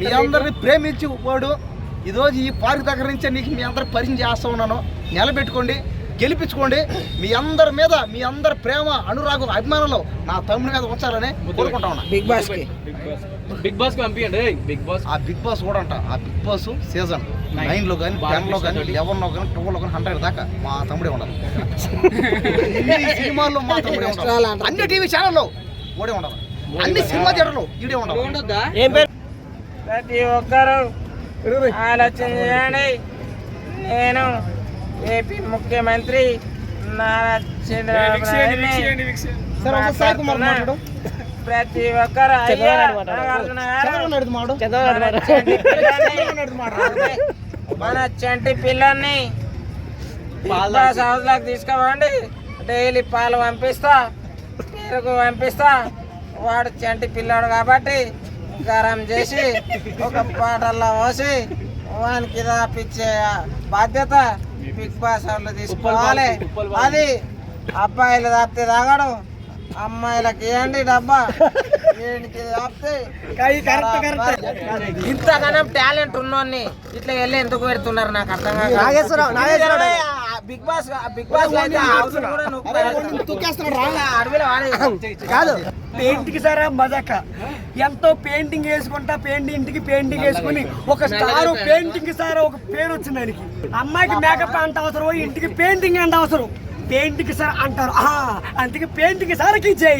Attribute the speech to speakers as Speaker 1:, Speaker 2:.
Speaker 1: మీ అందరిని ప్రేమించి వాడు. ఈరోజు ఈ పార్క్ దగ్గర నుంచే నీకు మీ అందరికి పరిచయం చేస్తా ఉన్నాను. నిలబెట్టుకోండి గెలిపించుకోండి. మీ అందరి మీద మీ అందరి ప్రేమ అనురాగం అభిమానంలో నా తమ్ముడి మీద ఉంచాలని కోరుకుంటా ఉన్నా.
Speaker 2: బిగ్ బాస్కి
Speaker 3: బిగ్ బాస్ పంపించండి బిగ్ బాస్.
Speaker 1: ఆ బిగ్ బాస్ కూడా అంట. ఆ బిగ్ బాస్ సీజన్ నైన్లో కానీ టెన్లో కానీ లెవెన్లో కానీ ట్వెల్వ్లో కానీ హండ్రెడ్ దాకా మా తమ్ముడే ఉండాలి. అన్ని సినిమాల్లో మా తమ్ముడే ఉండాలి. అన్ని టీవీ ఛానల్లో ఓడే ఉండాలి. అన్ని సినిమా థియేటర్లు ఈడే ఉండాలి.
Speaker 4: ప్రతి ఒక్కరూ ఆలోచన చేయండి. నేను ఏపీ ముఖ్యమంత్రి నారా చంద్రబాబు ప్రతి ఒక్కరు మన చంటి పిల్లల్ని హౌస్లోకి తీసుకోవండి డైలీ పాలు పంపిస్తా పెరుగు పంపిస్తా. వాడు చంటి పిల్లాడు కాబట్టి గరం చేసి ఒక పాటల్లో పోసి వానికి రాపిచ్చే బాధ్యత బిగ్ బాస్ వాళ్ళు తీసుకోవాలి. అది అబ్బాయిలు తాపితే తాగడు అమ్మాయిలకి ఇవ్వండి డబ్బా. ఇంతగానం టాలెంట్ ఉన్నోన్ని ఇట్లా వెళ్ళి ఎందుకు పెడుతున్నారు నాకు అర్థం కాదు
Speaker 2: Nageswararao, Nageswararao.
Speaker 4: Bigg Boss Bigg Boss
Speaker 2: కాదు.
Speaker 5: పెయింటింగ్ సారా మజాక. ఎంతో పెయింటింగ్ వేసుకుంటా పెయింటింగ్ ఇంటికి పెయింటింగ్ వేసుకుని ఒక స్టార్ పెయింటింగ్ సార్ ఒక పేరు వచ్చింది దానికి అమ్మాయికి మేకప్ అంత అవసరం? ఇంటికి పెయింటింగ్ అంత అవసరం? పెయింటింగ్ సార్ అంటారు. అందుకే పెయింటింగ్ సార్కి జై